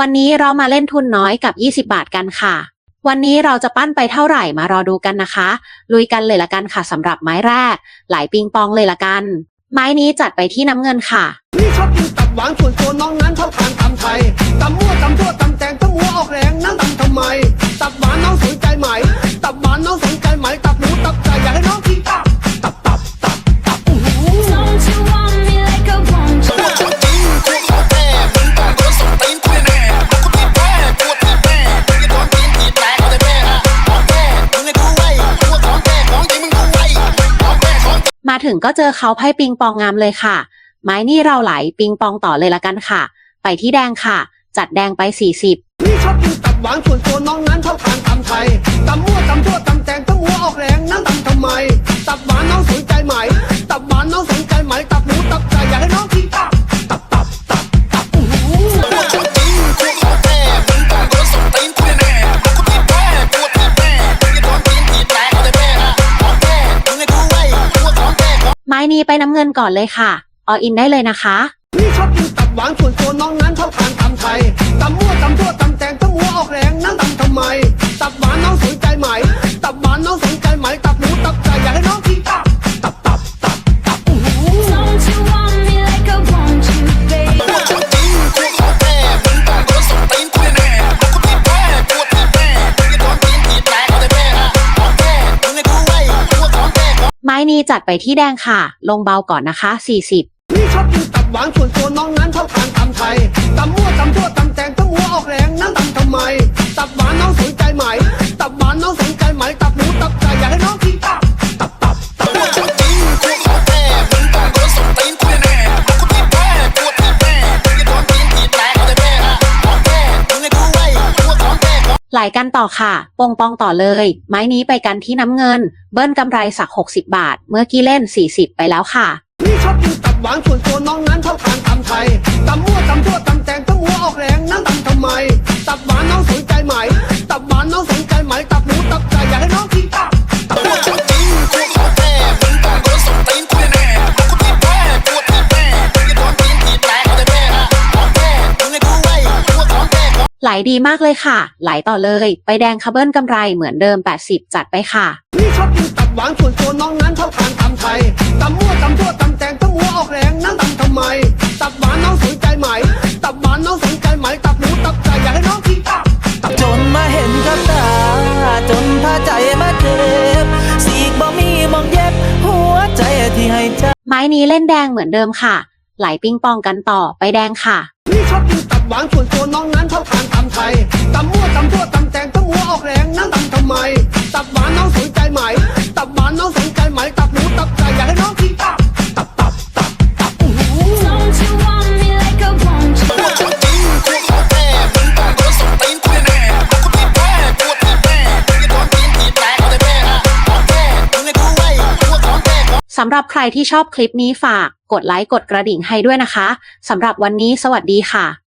วันนี้เรามาเล่นทุนน้อยกับ 20 บาทกันค่ะ วันนี้เราจะปั้นไปเท่าไหร่มารอดูกันนะคะ ลุยกันเลยละกันค่ะสำหรับไม้แรกหลายปิงปองเลยละกัน ไม้นี้จัดไปที่น้ำเงินค่ะพี่ชอบกินตับหวานส่วนตัวน้องนั้นชอบทานตำไทยตำมั่วตำทั่วตำแตงตำหัวออกแรงนั่งตำทำไม ตับหวานน้องสนใจไหม ตับหวานน้องสนใจไหม ตับหมูตับไก่อยากให้น้องกิน มาถึงก็เจอเขาไพ่ปิงปองงามเลยค่ะ ไม้นี่เราไหลปิงปองต่อเลยละกันค่ะ ไปที่แดงค่ะ จัดแดงไป 40 นี่ชอบกินตับหวานส่วนตัวน้องนั้นชอบทานตำไทยตำมั่วตำทั่วตำแตงตำหัวออกแรงนั่นตำทำไม ตับหวานน้องสนใจไหม ตับหวานน้องสนใจไหม ตับหมูตับ นี้ไปน้ำเงินก่อนเลยค่ะ อออินได้เลยนะคะพี่ชอบกินตับหวานส่วนตัวน้องนั้นชอบทานตำไทยตำมั่วตำทั่วตำแตงตำหัวออกแรงนั่งตำทำไม ตับหวาน แท้ของไม้นี้จัดไปที่แดงค่ะ ลงเบาก่อนนะคะ 40นี่ชอบกินตับหวานส่วนตัวน้องนั้นชอบทานตำไทยตำ ไหลกันต่อค่ะ ปงปองต่อเลย ไม้นี้ไปกันที่น้ำเงิน เบิ้ลกำไรสัก 60 บาท เมื่อกี้เล่น 40 ไปแล้วค่ะ นี่ชอบกินตับหวานส่วนตัวน้องนั้นชอบทานตำไทยตำมั่วตำทั่วตำแตงตำหัวออกแรงนั่งตำทำไม ตับหวานน้องสนใจไหม ตับหวานน้องสนใจไหม ไหลดีมากเลยค่ะ ไหลต่อเลย ไปแดงค่ะเบิ้ลกำไรเหมือนเดิม 80 จัดไปค่ะพี่ชอบกินตับหวานส่วนตัวน้องนั้นชอบทานตำไทยตำมั่วตำทั่วตำแตงตำหัวออกแรงนั่งตำทำไม ตับหวานน้องสนใจไหม ตับหวานน้องสนใจไหม ตับหมูตับไก่อยากให้น้องกินตับจนมาเห็นกับตา จนพาใจมาเจ็บสีกบ่มีมองเย็บ หัวใจที่ให้เจ้าไม้นี้เล่นแดงเหมือนเดิมค่ะ ไหลปิงปองกันต่อไปแดงค่ะพี่ชอบกินตับ หวานส่วนตัวน้องนั้นชอบทานตำไทยตำมั่วตำทั่วตำแตงตำหัวออกแรงนั่งตำทำไม ตับหวานน้องสนใจไหม ตับหวานน้องสนใจไหม ตับหมูตับไก่อยากให้น้องกินตับ ตับตับตับตับอู้หู Don't you want me like I want you? ตัวจริงคู่ของแท้มึงต้องโหสำหรับใครที่ชอบคลิปนี้ฝากกดไลค์กดกระดิ่งให้ด้วยนะคะ สำหรับวันนี้สวัสดีค่ะ